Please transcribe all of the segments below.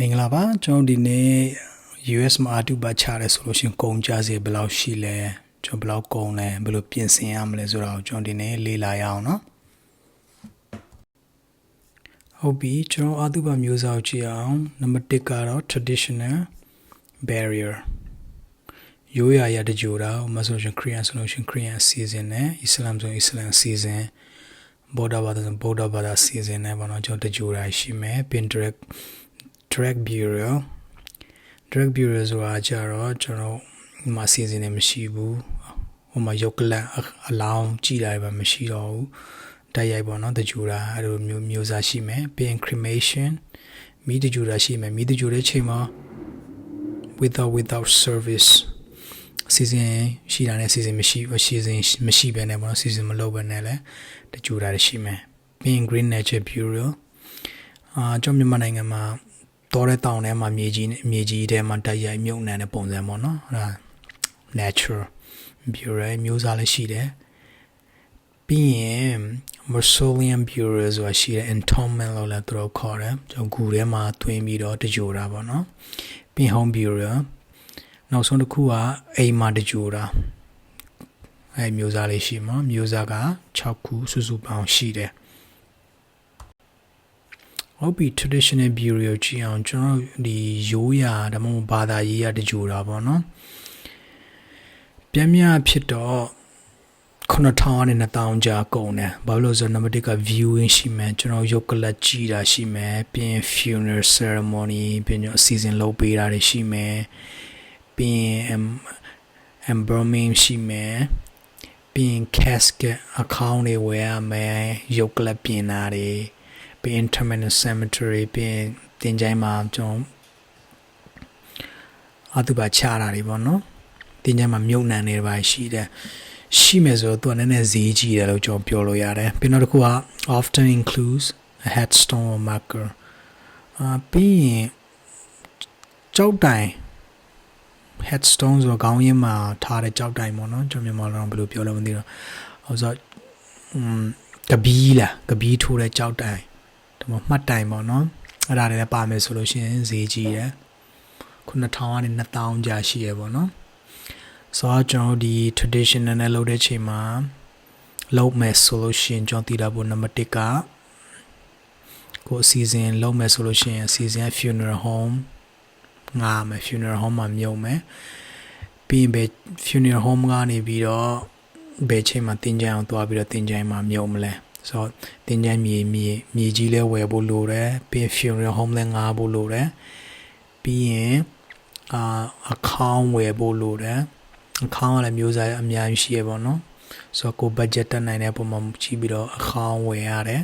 မင်္ဂလာပါကျွန်တော်ဒီနေ့ US မှာအတူပါချရဲဆိုလို့ရှင်ကုန်ကြစေဘယ်လောက်ရှိလဲကျွန်တော်ဘယ်လောက်ကုန်လဲဘယ်လိုပြင်ဆင်ရမလဲဆိုတာကိုကျွန်တော်ဒီနေ့လေ့လာရအောင်နော်ဟုတ်ပြီကျွန်တော်အတူပါမျိုးစားကိုကြည့်အောင်နံပါတ်1ကတော့ traditional barrier ရိုးရာရတကြိုတာဥပမာဆိုရှင် Korean ဆိုလို့ရှင် Korean season နဲ့ Islam ဆို Islam season ဘောဒါဘာသာဆိုဘောဒါဘာသာ season နဲ့ဘာလို့ကျွန်တော်တကြိုတာရှိမယ် Pinterest drag bureau drag bureau ဆိုတာကြတော့ကျွန်တော်ဒီမှာ season နဲ့မရှိဘူးဟိုမှာရုပ်ကလန်အလောင်းကြည်လာပဲမရှိတော့ဘူးတိုက်ရိုက်ပေါ့နော်တကြူတာအဲ့လိုမျိုးမျိုးစားရှိမယ်ပြီးရင် cremation မိတကြူတာရှိမယ်မိတကြူတဲ့ချိန်မှာ without without service season ရှိတာနဲ့ season မရှိဘူး season မရှိဘဲနဲ့ပေါ့နော် season မလုပ်ဘဲနဲ့လည်းတကြူတာရှိမယ်ပြီးရင် green nature bureau အာကျွန်တော်မြန်မာနိုင်ငံမှာ တော်တဲ့တောင်ထဲမှာမြေကြီးမြေကြီးထဲမှာတိုက်ရိုက်မြုပ်နှံတဲ့ပုံစံပေါ့နော်အဲ့ဒါ natural bureau မျိုးစားလည်းရှိတယ်ပြီးရင် Mausoleum bureau ဆိုတာရှိတယ် entombment လို့လည်းသူတို့ခေါ်တယ်ကျွန်တော်ဂူထဲမှာသွင်းပြီးတော့တကြိုတာပေါ့နော်ပြီး home bureau နောက်ဆုံးတစ်ခုကအိမ်မှာတကြိုတာအဲမျိုးစားလေးရှိမှာမျိုးစားက6ခုစုစုပေါင်းရှိတယ် ဟုတ်ပြီ traditional bureau ကြည့်အောင်ကျွန်တော်ဒီရိုးရာဒါမှမဟုတ်ဘာသာရေးရတကြိုတာပေါ့နော်ပြန်မြဖြစ်တော့9000နဲ့1000ကြာကုန်တယ်ဘာလို့လဲဆိုတော့နံပါတ်1က viewing ရှိမယ်ကျွန်တော်ရုပ်ကလပ်ကြည့်တာရှိမယ်ပြီးရင် funeral ceremony ပြီးရင်အစီအစဉ်လုပ်ပေးတာတွေရှိမယ်ပြီးရင် embalming ရှိမယ်ပြီးရင် casket အကောင့်တွေဝယ်ရမယ်ရုပ်ကလပ်ပြင်တာတွေ ပြီး intermittent cemetery ပြီးတင်ချိုင်းမှာကျွန်တော်အတူပါချတာတွေပေါ့နော်တင်ချိုင်းမှာမြုပ်နှံနေပါရှိတယ်ရှိမယ်ဆိုတော့သူကနည်းနည်းဈေးကြီးတယ်လို့ကျွန်တော်ပြောလို့ရတယ်ပြီးတော့တစ်ခုက often includes a headstone or marker အာပြီးရင်ကြောက်တိုင် headstone ဆိုတော့ခေါင်းရင်းမှာထားတဲ့ကြောက်တိုင်ပေါ့နော်ကျွန်တော်မြန်မာလိုတော့ဘယ်လိုပြောလဲမသိတော့ဟိုဆိုอืมကပီးလားကပီးထိုးတဲ့ကြောက်တိုင် ဒီမှာမှတ်တိုင်ပေါ့နော်အဲ့ဒါတွေလည်းပါမယ်ဆိုလို့ရှိရင်ဈေးကြီးတယ်9000ကနေ2000ကြာရှိရပေါ့နော်ဆိုတော့ကျွန်တော်ဒီ traditional နဲ့လုပ်တဲ့ချိန်မှာလုပ်မယ်ဆိုလို့ရှိရင်ကျွန်တော်တည်တာဖို့နံပါတ်1ကကိုအစီအစဉ်လုပ်မယ်ဆိုလို့ရှိရင်အစီအစဉ် funeral home ငါမယ် funeral home မှာမြုပ်မယ်ပြီးရင်ပဲ funeral home ကနေပြီးတော့ဘယ်ချိန်မှာတင်ကြိုင်အောင်သွားပြီးတော့တင်ကြိုင်မှာမြုပ်မလဲ ဆိုတော့တင်ကြိုင်မြေမြေမြေကြီးလဲဝယ်ဖို့လိုတယ်ပြီးရင် funeral home လဲငါဖို့လိုတယ်ပြီးရင်အာအကောင့်ဝယ်ဖို့လိုတယ်အကောင့်ကလည်းမျိုးစားအများကြီးရှိရပါတော့ဆိုတော့ကို budget တက်နိုင်တဲ့ပုံမှာကြည့်ပြီးတော့အကောင့်ဝယ်ရတယ်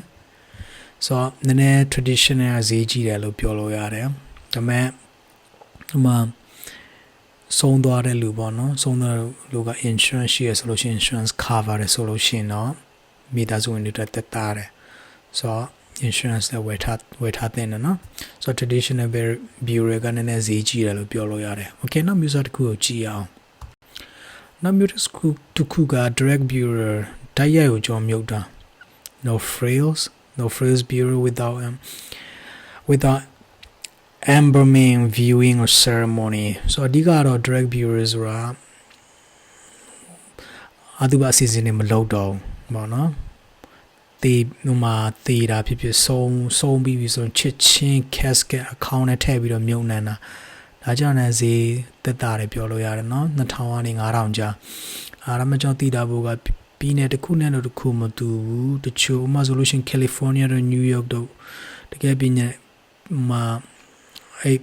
ဆိုတော့နည်းနည်း traditional ဈေးကြီးတယ်လို့ပြောလို့ရတယ်ဒါပေမဲ့ဟိုမှာဆုံးသွားတဲ့လူပေါ့နော်ဆုံးသွားတဲ့လူက insurance ရှိရဆိုလို့ရှိရင် insurance cover တယ်ဆိုလို့ရှိရင်တော့ မိသားစုဝင်တွေတက်တာတယ်ဆိုတော့ insurance လည်းဝယ်ထားဝယ်ထားတဲ့နော်ဆိုတော့ traditional bureau ကနည်းနည်းဈေးကြီးတယ်လို့ပြောလို့ရတယ် okay နောက်မျိုးစားတစ်ခုကိုကြည့်အောင်နောက်မျိုးတစ်ခုတစ်ခုက direct bureau တိုက်ရိုက်ကိုကြော်မြုပ်တာ no frills no frills bureau without um without embalming viewing or ceremony ဆိုတော့အဓိကတော့ direct bureau ဆိုတာအတူပါအစီအစဉ်တွေမလုပ်တော့ဘူး ပေါ့နော်တေးဟိုမှာတေးတာဖြစ်ဖြစ်ဆုံးဆုံးပြီးပြီဆိုရင်ချစ်ချင်း casket အကောင့်နဲ့ထည့်ပြီးတော့မြုပ်နှံတာဒါကြောင့်လည်းဈေးသက်တာတွေပြောလို့ရတယ်နော်2000ကနေ9000ကြားအားရမကြောင့်တည်တာဘို့ကပြည်နယ်တစ်ခုနဲ့တော့တစ်ခုမတူဘူးတချို့ဥပမာဆိုလို့ရှိရင် California တို့ New York တို့တကယ်ပြည်နယ်မှာအဲ့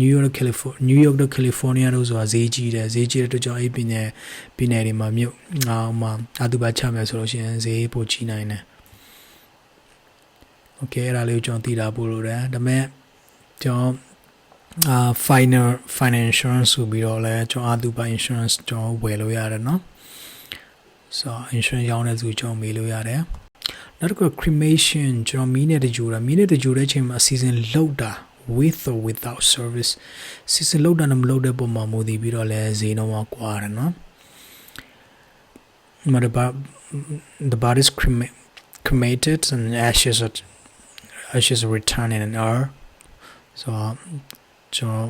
New York California New York တို့ California တို့ဆိုတာဈေးကြီးတယ်ဈေးကြီးတဲ့အတွက်ကြောင့်အဲ့ပြည်နယ်ပြည်နယ်တွေမှာမြို့ငါမှာအတူပါချမယ်ဆိုလို့ရှိရင်ဈေးပိုကြီးနိုင်တယ် Okay အဲ့ဒါလေးကိုကျွန်တော်သိတာပို့လို့တယ်ဒါပေမဲ့ကျွန်တော်အာ final final insurance ဆိုပြီးတော့လဲကျွန်တော်အတူပါ insurance ကျွန်တော်ဝယ်လို့ရတယ်เนาะ so insurance ရောင်းတဲ့သူကျွန်တော်မေးလို့ရတယ်နောက်တစ်ခု cremation ကျွန်တော်မီးနဲ့တကြိုတာမီးနဲ့တကြိုတဲ့အချိန်မှာအစီအစဉ်လောက်တာ with or without service စီစဉ်လောက်တာနဲ့မလောက်တဲ့ပုံမှာမူတည်ပြီးတော့လဲဈေးနှုန်းကကွာတယ်နော်မတဘာ the body is cremated and ashes are ashes are returned in an hour ဆိုတော့ကျွန်တော်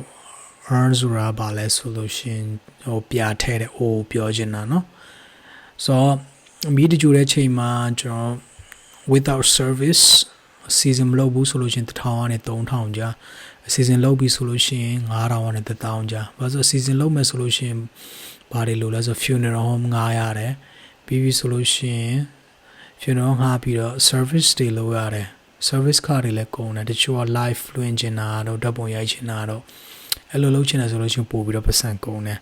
earn ဆိုတာဘာလဲဆိုလို့ရှရင်ဟိုပြထဲတဲ့ O ပြောချင်တာเนาะဆိုတော့မီးတကြူတဲ့ချိန်မှာကျွန်တော် without service အစီအစဉ်မလုပ်ဘူးဆိုလို့ရှရင်1000ကနေ3000ကြာအစီအစဉ်လုပ်ပြီဆိုလို့ရှိရင်9000ကနေ1000ကြာဘာလို့အစီအစဉ်လုပ်မယ်ဆိုလို့ရှိရင်ဘာတွေလို့လဲဆို funeral home ငားရတယ်ပြီးပြီဆိုလို့ရှိရင် funeral ငားပြီးတော့ service တွေလုပ်ရတယ် service card တွေလည်းကုန်တယ်တချို့က live လွှင့်ချင်တာတော့ဓာတ်ပုံရိုက်ချင်တာတော့အဲ့လိုလုပ်ချင်တယ်ဆိုလို့ရှိရင်ပို့ပြီးတော့ပတ်စံကုန်တယ်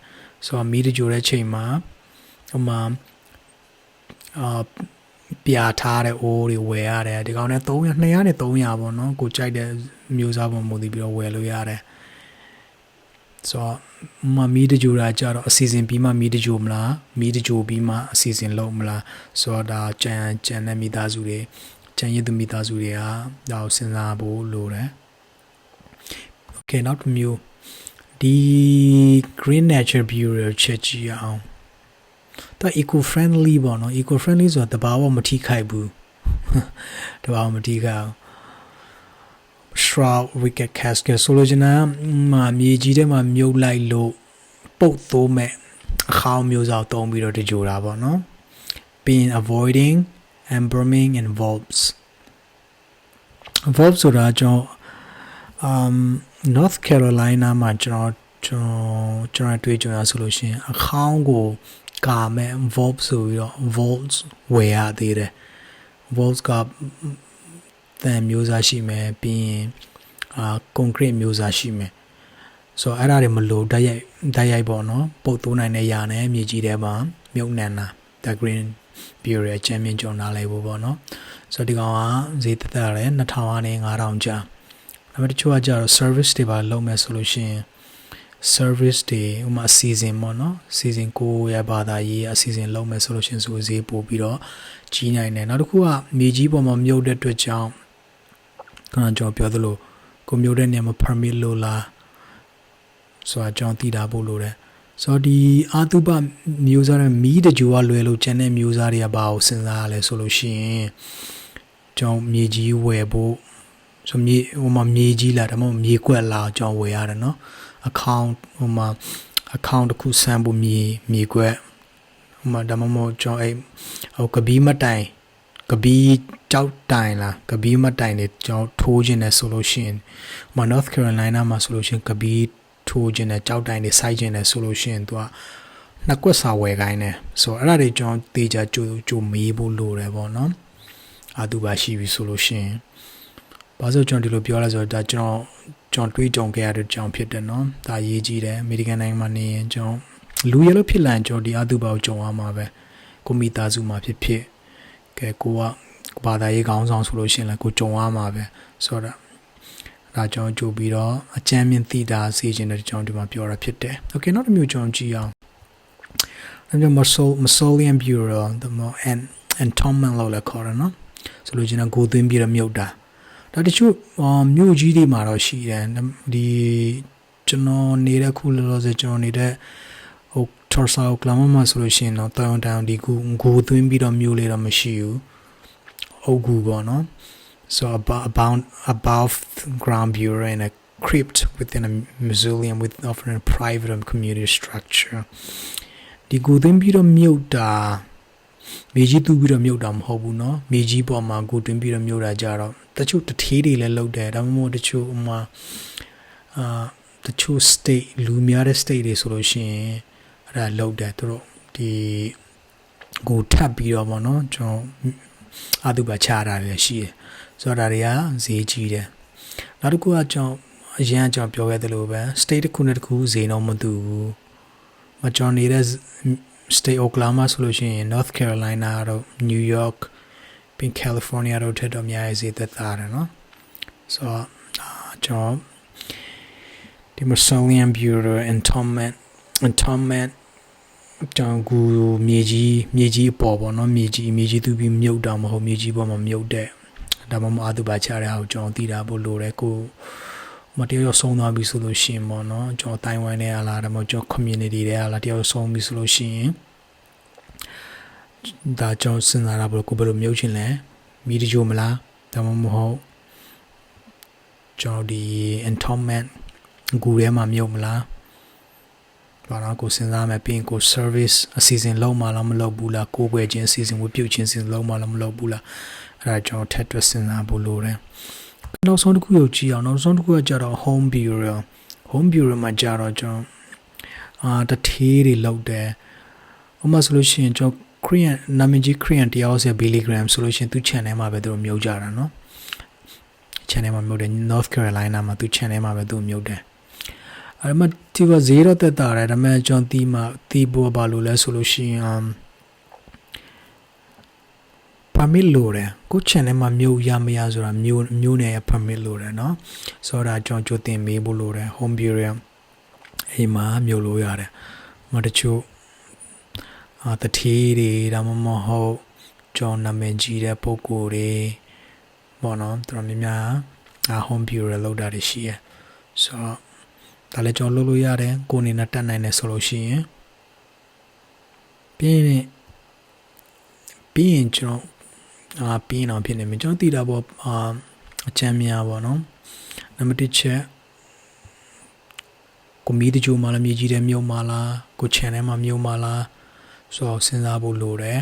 ဆိုတော့မီးတကြိုတဲ့ချိန်မှာဟိုမှာအာ ပြာထားတဲ့အိုးတွေဝယ်ရတယ်ဒီကောင်နဲ့300 200နဲ့300ပေါ့နော်ကိုကြိုက်တဲ့မျိုးစားပုံမူတည်ပြီးတော့ဝယ်လို့ရတယ်ဆိုတော့မမီးတကြိုတာကြတော့အစီအစဉ်ပြီးမှမီးတကြိုမလားမီးတကြိုပြီးမှအစီအစဉ်လုပ်မလားဆိုတော့ဒါကြံကြံတဲ့မိသားစုတွေကြံရည်သူမိသားစုတွေကဒါကိုစဉ်းစားဖို့လိုတယ် Okay နောက်တစ်မျိုးဒီ green nature bureau ချက်ကြည့်အောင် သူ eco friendly ပေါ့နော် eco friendly ဆိုတာတဘာဝမထိခိုက်ဘူးတဘာဝမထိခိုက်အောင် shroud wicket casket ဆိုလိုချင်တာမှာမြေကြီးထဲမှာမြုပ်လိုက်လို့ပုတ်သိုးမဲ့အခေါင်းမျိုးစားတုံးပြီးတော့တကြိုတာပေါ့နော် being avoiding embalming and valves valves ဆိုတာကျွန်တော် um North Carolina မှာကျွန်တော်ကျွန်တော်ကျွန်တော်တွေ့ကြရဆိုလို့ရှိရင်အခေါင်းကို ကာမဲ့ valve ဆိုပြီးတော့ valves ဝယ်ရသေးတယ် valves ကတန်မျိုးစားရှိမယ်ပြီးရင်အာ concrete မျိုးစားရှိမယ်ဆိုတော့အဲ့ဒါတွေမလို့ဓာတ်ရိုက်ဓာတ်ရိုက်ပေါ့နော်ပုတ်သွင်းနိုင်တဲ့ຢာနဲ့မြေကြီးထဲမှာမြုပ်နှံတာ the green bureau အချမ်းမြင့်ကြုံလာလိုက်ဖို့ပေါ့နော်ဆိုတော့ဒီကောင်ကဈေးသက်သက်ရတယ်2000ကနေ9000ကျာဒါပေမဲ့တချို့ကကြတော့ service တွေပါလုပ်မယ်ဆိုလို့ရှိရင် service တွေဥမာ season ပေါ့နော် season ကိုရဘာသာရေးအစီအစဉ်လုပ်မယ်ဆိုလို့ရှိရင်ဆိုဈေးပို့ပြီးတော့ကြီးနိုင်တယ်နောက်တစ်ခုကမြေကြီးပေါ်မှာမြုပ်တဲ့အတွက်ကြောင့်ခုနကျွန်တော်ပြောသလိုကိုမြုပ်တဲ့နေရာမှာ permit လို့လားဆိုတာကျွန်တော်သိတာပို့လို့တယ်ဆိုတော့ဒီအာတုပမျိုးစားတဲ့မီးတကြိုကလွယ်လို့ကျန်တဲ့မျိုးစားတွေကဘာကိုစဉ်းစားရလဲဆိုလို့ရှိရင်ကျွန်တော်မြေကြီးဝယ်ဖို့ဆိုမြေဟိုမှာမြေကြီးလာဒါမှမဟုတ်မြေကွက်လာကျွန်တော်ဝယ်ရတယ်နော် account ဟိုမှာ account တစ်ခုစမ်းဖို့မြေမြေကွက်ဟိုမှာဒါမှမဟုတ်ကျွန်တော်အဲ့ဟိုကပီးမတိုင်ကပီးကြောက်တိုင်လားကပီးမတိုင်နေကျွန်တော်ထိုးခြင်းနဲ့ဆိုလို့ရှိရင်ဟိုမှာ North Carolina မှာဆိုလို့ရှိရင်ကပီးထိုးခြင်းနဲ့ကြောက်တိုင်တွေစိုက်ခြင်းနဲ့ဆိုလို့ရှိရင်သူကနှစ်ကွက်စာဝယ်ခိုင်းတယ်ဆိုတော့အဲ့ဒါတွေကျွန်တော်တေချာကြိုကြိုမေးဖို့လိုတယ်ပေါ့နော်အာသူပါရှိပြီဆိုလို့ရှိရင် ဘာလို့ကျွန်တော်ဒီလိုပြောလဲဆိုတော့ဒါကျွန်တော်ကျွန်တော်တွေးကြုံခဲ့ရတဲ့ကြောင်ဖြစ်တယ်နော်ဒါရေးကြည့်တယ်အမေရိကန်နိုင်ငံမှာနေရင်ကျွန်တော်လူရလို့ဖြစ်လာရင်ကျွန်တော်ဒီအာသူပါကိုကြုံရမှာပဲကိုမိသားစုမှာဖြစ်ဖြစ်ကဲကိုကဘာသာရေးခေါင်းဆောင်ဆိုလို့ရှိရင်လည်းကိုကြုံရမှာပဲဆိုတော့ဒါကြောင့်ကြိုပြီးတော့အကြမ်းမြင့်သိတာစီခြင်းတဲ့ကြောင့်ဒီမှာပြောတာဖြစ်တယ်။ Okay နောက်တစ်မျိုးကျွန်တော်ကြည့်အောင်။ဒါကြောင့် Muscle Musolian Bureau the more and entombment လို့လည်းခေါ်တယ်နော်။ဆိုလို့ချင်းကိုသွင်းပြီးတော့မြုပ်တာ။ ဒါတချို့မြို့ကြီးတွေမှာတော့ရှိတယ်။ဒီကျွန်တော်နေတဲ့ခုလောလောဆယ်ကျွန်တော်နေတဲ့ဟို Tulsa Oklahoma ဆိုလို့ရှိရင်တော့တောင်တောင်ဒီကူကိုသွင်းပြီးတော့မြို့လေးတော့မရှိဘူး။အုပ်ကူပေါ့နော်။ so about about above ground bureau in a crypt within a mausoleum with often a private and community structure ဒီကိုသွင်းပြီးတော့မြုပ်တာ မြေကြီးတူးပြီးတော့မြုပ်တာမဟုတ်ဘူးเนาะမြေကြီးပေါ်မှာကိုသွင်းပြီးတော့မြုပ်တာကြတော့တချို့တထေးတွေလည်းလုပ်တယ်ဒါမှမဟုတ်တချို့ဥမာအာတချို့ state လူများတဲ့ state တွေဆိုလို့ရှိရင်အဲ့ဒါလုပ်တယ်သူတို့ဒီကိုထပ်ပြီးတော့ဗောနော်ကျွန်တော်အတုပါချတာလည်းရှိတယ်ဆိုတော့ဒါတွေကဈေးကြီးတယ်နောက်တစ်ခုကကျွန်တော်အရင်ကျွန်တော်ပြောခဲ့သလိုပဲ state တစ်ခုနဲ့တစ်ခုဈေးနှုန်းမတူဘူးမကျွန်တော်နေတဲ့ state Oklahoma ဆိုလို့ရှိရင် North Carolina တို့ New York ပြီး California တို့ထက်တော့အများကြီးဈေးသက်သာတယ်နော်ဆိုတော့ကျွန်တော်ဒီ Smithsonian Bureau Entombment Entombment တောင်ကူမြေကြီးမြေကြီးအပေါ်ပေါ့နော်မြေကြီးမြေကြီးသူပြီးမြုပ်တာမဟုတ်မြေကြီးပေါ်မှာမြုပ်တဲ့ဒါမှမဟုတ်အတုပါချတဲ့ဟာကိုကျွန်တော်သိတာဖို့လိုတယ်ကို မတယောက်ဆုံးသွားပြီဆိုလို့ရှိရင်ပေါ့နော်ကျွန်တော်တိုင်ဝမ်နဲ့အလားဒါမှမဟုတ်ကျွန်တော် community တွေကလားတယောက်ဆုံးပြီဆိုလို့ရှိရင်ဒါကျွန်တော်စဉ်းစားတာဘယ်ကိုဘယ်လိုမြုပ်ချင်လဲမိတကြိုမလားဒါမှမဟုတ်ကျွန်တော်ဒီ entombment ဂူထဲမှာမြုပ်မလားဘာလို့ကိုစဉ်းစားမယ်ပြီးရင်ကို service အစီအစဉ်လုံးမလားမလုပ်ဘူးလားကိုယ်ွယ်ချင်းအစီအစဉ်ဝပြုတ်ချင်းအစီအစဉ်လုံးမလားမလုပ်ဘူးလားအဲ့ဒါကျွန်တော်ထပ်တွက်စဉ်းစားဖို့လိုတယ် နောက်ဆုံးတစ်ခုကိုကြည့်အောင်နောက်ဆုံးတစ်ခုကကြတော့ home bureau home bureau မှာကြတော့ကျွန်တော်အာတထေးတွေလောက်တယ်ဥပမာဆိုလို့ရှိရင်ကျွန်တော် Korean နာမည်ကြီး Korean တရားဟောဆရာ Billy Graham ဆိုလို့ရှိရင်သူ channel မှာပဲသူတို့မြုပ်ကြတာเนาะ channel မှာမြုပ်တယ် North Carolina မှာသူ channel မှာပဲသူမြုပ်တယ်အဲ့မှာဒီက0တက်တာတယ်ဒါပေမဲ့ကျွန်တော်တီးမှာတီးပေါ်ပါလို့လဲဆိုလို့ရှိရင် permit လိုတယ်ကို channel မှာမြုပ်ရမရဆိုတာမျိုးမျိုးနဲ့ permit လိုတယ်เนาะဆိုတော့ကျွန်တော်ကြိုတင်မေးဖို့လိုတယ် home bureau အိမ်မှာမြုပ်လို့ရတယ်မတချို့အာတတိတွေဒါမှမဟုတ်ကျွန်တော်နာမည်ကြီးတဲ့ပုံကိုယ်တွေပေါ့နော်တော်တော်များများအာ home bureau လောက်တာတွေရှိရယ်ဆိုတော့ဒါလည်းကျွန်တော်လုပ်လို့ရတယ်ကိုယ်အနေနဲ့တတ်နိုင်တယ်ဆိုလို့ရှိရင်ပြီးရင်ပြီးရင်ကျွန်တော် အာပြီးရင်တော့ဖြစ်နေပြီကျွန်တော်သိတာပေါ့အာအချမ်းများပေါ့နော်နံပါတ်1ချက်ကိုမီးတကြိုမှလားမြေကြီးတဲ့မြုပ်မှလားကို channel မှာမြုပ်မှလားဆိုတော့စဉ်းစားဖို့လိုတယ်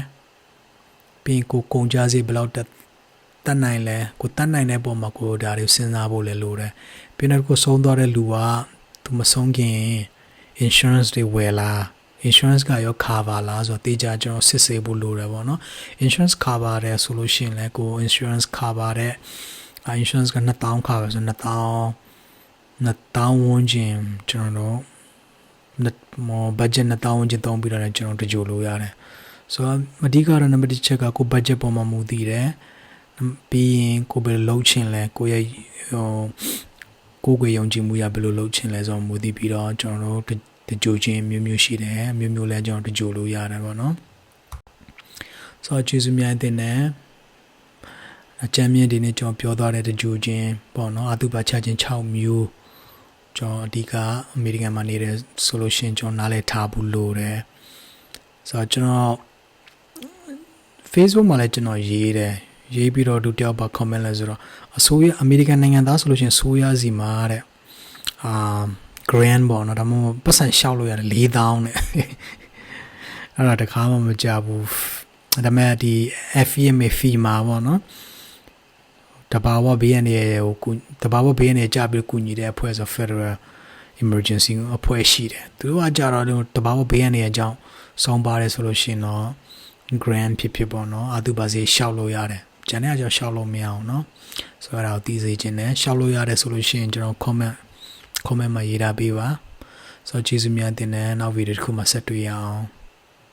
ပြီးရင်ကိုကုန်ကြစေဘယ်လောက်တက်တတ်နိုင်လဲကိုတတ်နိုင်တဲ့ပုံမှာကိုဒါတွေစဉ်းစားဖို့လည်းလိုတယ်ပြီးတော့ကိုဆုံးသွားတဲ့လူကသူမဆုံးခင် insurance တွေဝယ်လား insurance ကရော cover လားဆိုတော့တေချာကျွန်တော်စစ်ဆေးဖို့လိုတယ်ပေါ့နော် insurance cover တဲ့ဆိုလို့ရှိရင်လည်းကို insurance cover တဲ့ insurance က2000 cover ဆို2000 2000ဝန်းကျင်ကျွန်တော်တို့မော budget 2000ဝန်းကျင်သုံးပြီးတော့လည်းကျွန်တော်တကြိုလို့ရတယ်ဆိုတော့အဓိကတော့ number 1ချက်ကကို budget ပေါ်မှာမူတည်တယ်ပြီးရင်ကိုဘယ်လိုလုပ်ချင်လဲကိုရဲ့ဟိုကိုယ်ကိုယုံကြည်မှုရဘယ်လိုလုပ်ချင်လဲဆိုတော့မူတည်ပြီးတော့ကျွန်တော်တို့ တကြိုချင်းမျိုးမျိုးရှိတယ်မျိုးမျိုးလဲကျွန်တော်တကြိုလို့ရတယ်ပေါ့နော်ဆိုတော့ကျေးဇူးများတင်တယ်အကြမ်းမြင့်ဒီနေ့ကျွန်တော်ပြောသွားတဲ့တကြိုချင်းပေါ့နော်အတုပါချချင်း6မျိုးကျွန်တော်အဓိကအမေရိကန်မှာနေတဲ့ဆိုလို့ရှိရင်ကျွန်တော်နားလည်ထားဘူးလို့တယ်ဆိုတော့ကျွန်တော် Facebook မှာလည်းကျွန်တော်ရေးတယ်ရေးပြီးတော့လူတယောက်ပါ comment လဲဆိုတော့အစိုးရအမေရိကန်နိုင်ငံသားဆိုလို့ရှိရင်ဆိုရစီမှာတဲ့အာ grand ပေါ့နော်ဒါမှမဟုတ်ပတ်စံလျှောက်လို့ရတယ်4000နဲ့အဲ့ဒါတခါမှမကြဘူးဒါပေမဲ့ဒီ FEMA fee မှာပေါ့နော်တဘာဝဘေးရန်ရဲ့ဟိုကုတဘာဝဘေးရန်ရဲ့ကြပြီးကုညီတဲ့အဖွဲ့ဆို Federal Emergency အဖွဲ့ရှိတယ်သူတို့ကကြတော့တဘာဝဘေးရန်ရဲ့အကြောင်းစောင်းပါတယ်ဆိုလို့ရှိရင်တော့ grand ဖြစ်ဖြစ်ပေါ့နော်အတူပါစေလျှောက်လို့ရတယ်ကျန်တဲ့အကြောင်းလျှောက်လို့မရအောင်နော်ဆိုတော့ဒါကိုသိစေချင်တယ်လျှောက်လို့ရတယ်ဆိုလို့ရှိရင်ကျွန်တော် comment comment မှာရေးထားပေးပါဆိုတော့ကျေးဇူးများတင်တဲ့နောက်ဗီဒီယိုတစ်ခုမှဆက်တွေ့ရအောင်